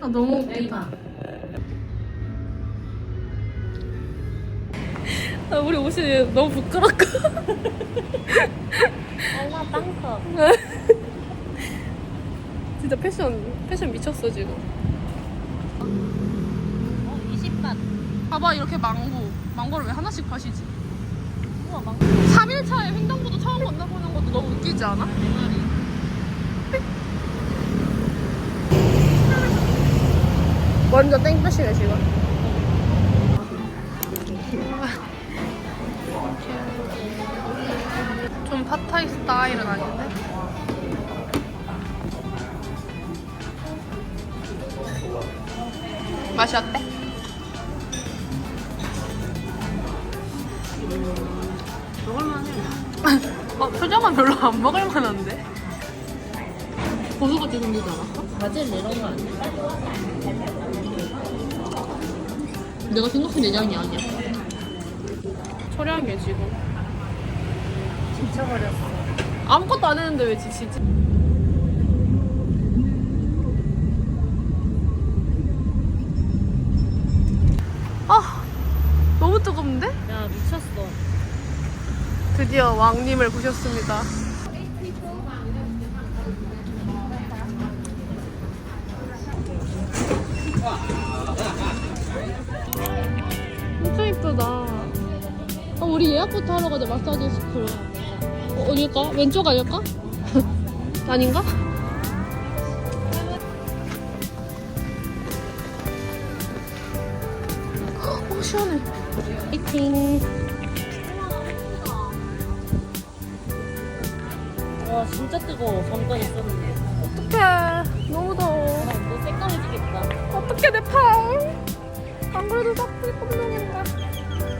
아 너무 웃기다. 아, 우리 옷이 너무 부끄럽고. 얼마 빵커. 진짜 패션 패션 미쳤어 지금. 어, 20ባት. 봐봐 이렇게 망고. 망고를 왜 하나씩 파시지? 우와, 망 3일차에 횡단보도 처음 건너보는 것도 너무 웃기지 않아? 내 말이. 완전 땡볕이네 지금. 좀 팟타이 스타일은 아닌데? 맛이 어때? 먹을만해. 어, 표정은 별로 안 먹을 만한데? 고수같이 생기지 않았어? 바질 이런 거 아니야? 내가 생각한 내장이 아니야. 초량해 지금. 지쳐버렸어. 아무것도 안 했는데 왜 지치지? 아, 너무 뜨겁는데? 야, 미쳤어. 드디어 왕님을 보셨습니다. 이쁘다. 아, 우리 예약부터 하러 가자, 마사지 스쿨. 어, 어딜까? 왼쪽 아닐까? 아닌가? 어, 시원해. 화이팅. 와, 진짜 뜨거워. 잠깐 있었는데. 어떡해. 너무 더워. 아, 너 새까매지겠다. 어떡해, 내 팔. 안 그래도 싹둑이 깜짝인데.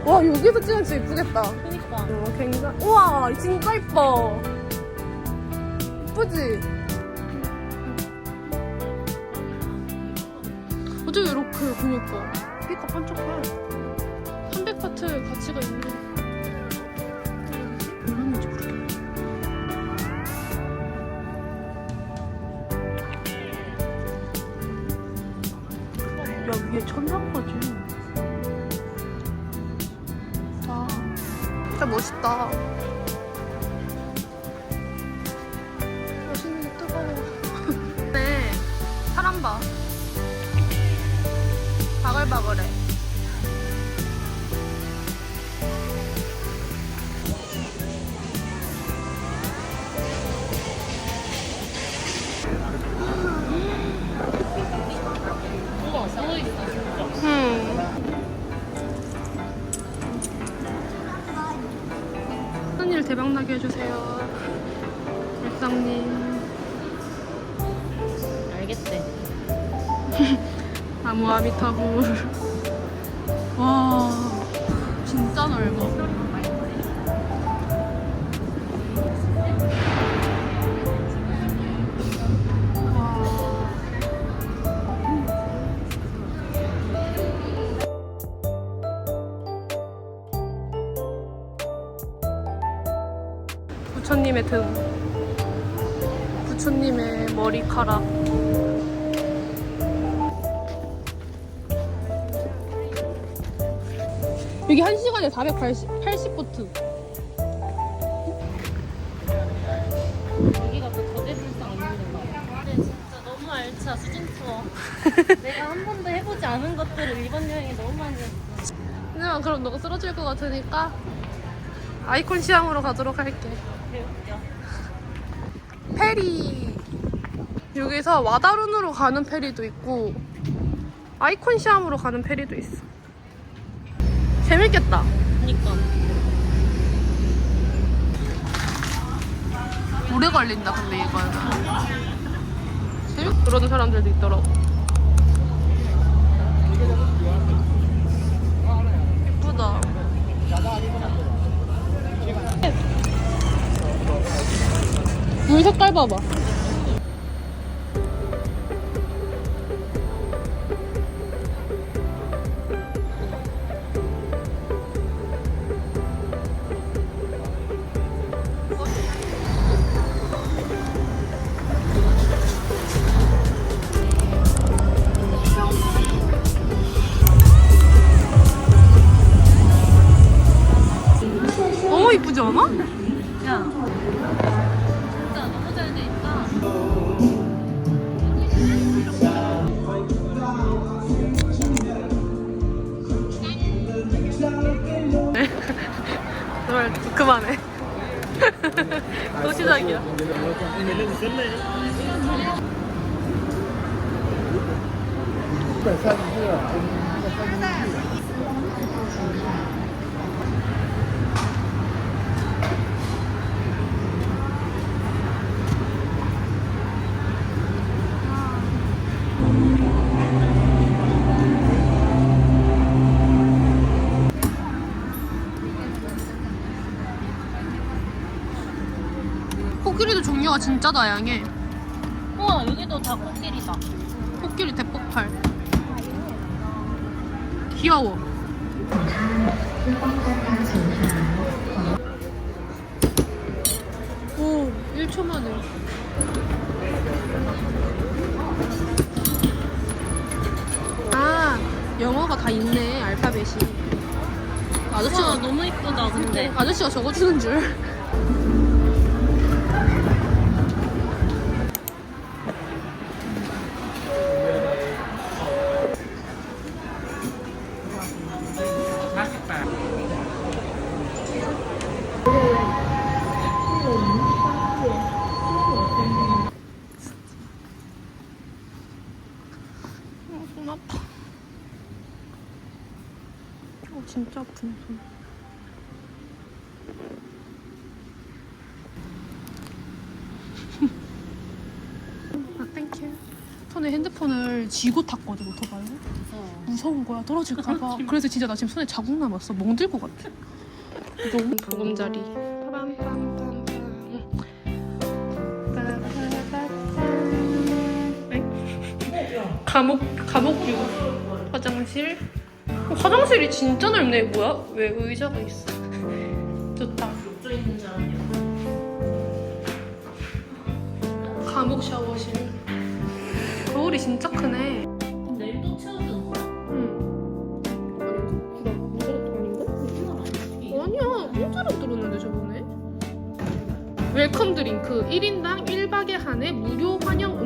와, 여기서 찍으면 진짜 이쁘겠다. 그니까. 어, 굉장히. 우와, 진짜 이뻐. 이쁘지? 어떻게 이렇게, 그니까. 피가 반짝해. 300 파트 가치가 있네. 멋있는 게 뜨거워. 네, 사람 봐. 바글바글해. 대박나게 해주세요. 일상님. 알겠대. 나무 아미타불. 와, 진짜 넓어. 부처님의 등. 부처님의 머리카락. 여기 1시간에 480, 80보트. 여기가 그 거대불상 있는 거. 근데 진짜 너무 알차, 수진 투어. 내가 한 번도 해보지 않은 것들을 이번 여행에 너무 많이 했어. 하지만 그럼 너가 쓰러질 것 같으니까 아이콘 시향으로 가도록 할게. 페리. 여기서 와다룬으로 가는 페리도 있고 아이콘 시암으로 가는 페리도 있어. 재밌겠다. 그니까. 오래 걸린다 근데 이거는. 재밌 그러는 사람들도 있더라고. 예쁘다. 물 색깔 봐봐. 또 시작이야. 종류가 진짜 다양해. 우와 여기도 다 코끼리다. 코끼리 대폭발. 귀여워. 오, 1초 만에. 아, 영어가 다 있네, 알파벳이. 우와 아저씨가, 너무 이쁘다 근데. 아저씨가 적어주는 줄. 손. 아, 땡큐. 손에 핸드폰을 쥐고 탔거든, 오토바이를. 무서워. 무서운 거야, 떨어질까봐. 그래서 진짜 나 지금 손에 자국 남았어. 멍들 것 같아. 너무 보금자리. 빠밤빰빰빰. 빠바바밤. 감옥, 감옥 뷰. 화장실. 어, 화장실이 진짜 넓네. 뭐야? 왜 의자가 있어? 좋다. 욕조 있는 줄 알았냐. 감옥 샤워실. 거울이 진짜 크네. 내일도 채워주는 거야? 응. 아닌가? 아니야. 공짜로 들었는데 저번에. 웰컴 드링크 1인당 1박에 한해 무료 환영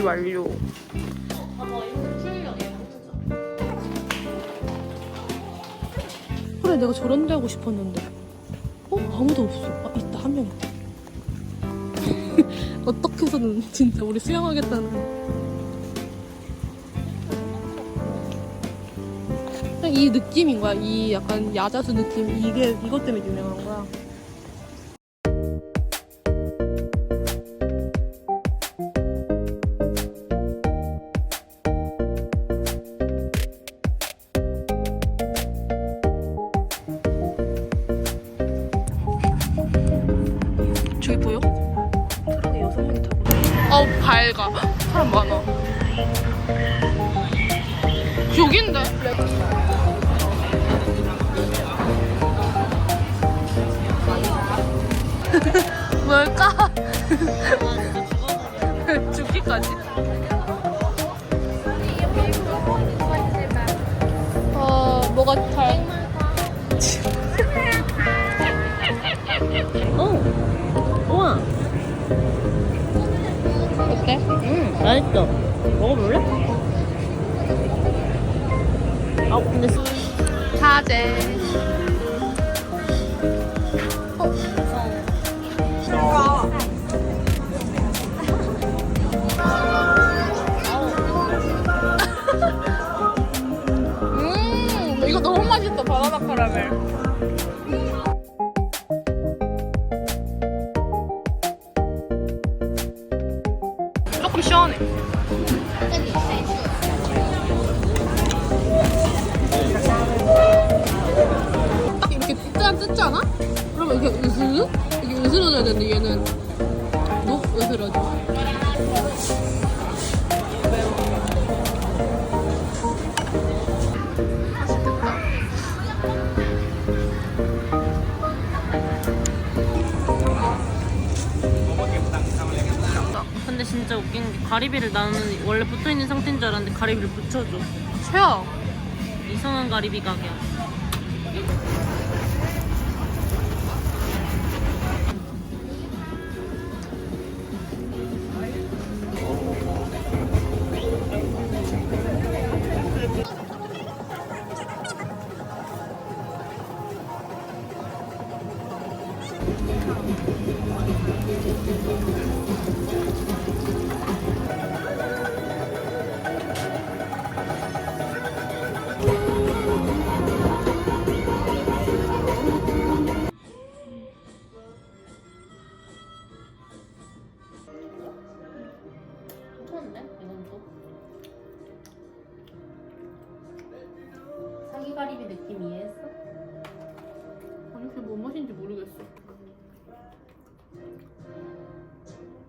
준비 완료. 그래 내가 저런 데 하고 싶었는데. 어? 아무도 없어. 아 있다 한 명 있다. 어떻게 해서는 진짜 우리 수영하겠다는. 그냥 이 느낌인 거야. 이 약간 야자수 느낌. 이게 이것 때문에 유명한 거야. 저기 보여? 트럭에 여섯 명이 타고. 어 밝아. 사람 많아. 여긴데? 뭘까? 죽기까지. 어 뭐가 잘? 어. 우와. 어때? 응 맛있어. 먹어볼래? 아 근데 수- 사제. 이렇게 으슬? 이게 으스러져야 되는데 얘는 녹 으스러져. 맛있겠다. 근데 진짜 웃긴 게 가리 가리비를 나는 원래 붙어 있는 상태인 줄 알았는데 가리비를 붙여줘. 최악. 이상한 가리비 가게야.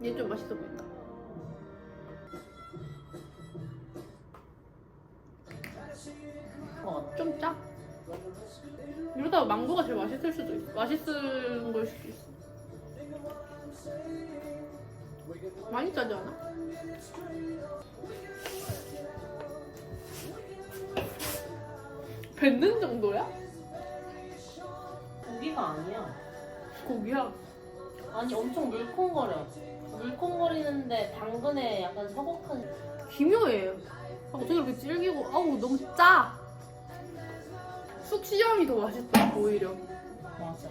얘 좀 맛있어 보인다. 어, 좀 짜? 이러다가 망고가 제일 맛있을 수도 있어. 맛있은 걸 수도 있어. 많이 짜지 않아? 뱉는 정도야? 고기가 아니야. 고기야. 아니 엄청 물컹거려. 물컹거리는데 당근에 약간 서걱한 기묘해. 아, 어떻게 이렇게 질기고, 아우, 너무 짜! 쑥시염이 더 맛있다, 오히려. 맞아.